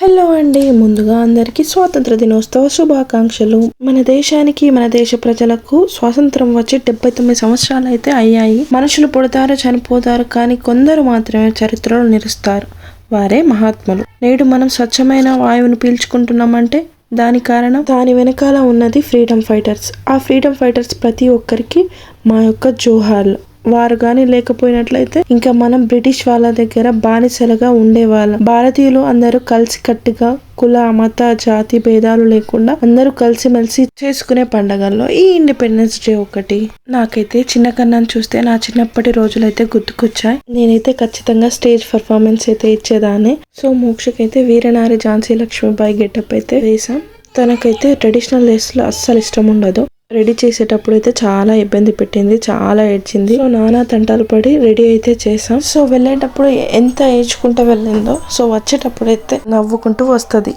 Hello అండి ముందుగా అందరికీ స్వాతంత్ర దినోత్సవ శుభాకాంక్షలు. మన దేశానికి మన దేశ ప్రజలకు స్వాతంత్రం వచ్చి డెబ్బై తొమ్మిది సంవత్సరాలు అయితే అయ్యాయి. మనుషులు పుడతారు చనిపోతారు కానీ కొందరు మాత్రమే చరిత్రలో నిలుస్తారు. వారే మహాత్ములు. నేడు మనం స్వచ్ఛమైన వాయువును పీల్చుకుంటున్నామంటే దాని కారణం దాని వెనకాల ఉన్నది ఫ్రీడమ్ ఫైటర్స్. ఆ ఫ్రీడమ్ ఫైటర్స్ ప్రతి ఒక్కరికి మా యొక్క జోహార్లు. వారు గాని లేకపోయినట్లయితే ఇంకా మనం బ్రిటిష్ వాళ్ళ దగ్గర బానిసలుగా ఉండేవాళ్ళం. భారతీయులు అందరూ కలిసి కట్టుగా కుల మత జాతి భేదాలు లేకుండా అందరూ కలిసిమెలిసి చేసుకునే పండగల్లో ఈ ఇండిపెండెన్స్ డే ఒకటి. నాకైతే చిన్న కన్నాను చూస్తే నా చిన్నప్పటి రోజులైతే గుర్తుకొచ్చాయి. నేనైతే ఖచ్చితంగా స్టేజ్ పర్ఫార్మెన్స్ అయితే ఇచ్చేదాన్ని. సో మోక్షకైతే వీరనారి ఝాన్సీ లక్ష్మీబాయి గెటప్ అయితే వేసాం తనకైతే ట్రెడిషనల్ డ్రెస్లు అస్సలు ఇష్టం ఉండదు. రెడీ చేసేటప్పుడు అయితే చాలా ఇబ్బంది పెట్టింది చాలా ఏడ్చింది. సో నానా తంటాలు పడి రెడీ అయితే చేసాం సో వెళ్ళేటప్పుడు ఎంత ఏడ్చుకుంటూ వెళ్ళిందో సో వచ్చేటప్పుడు అయితే నవ్వుకుంటూ వస్తుంది.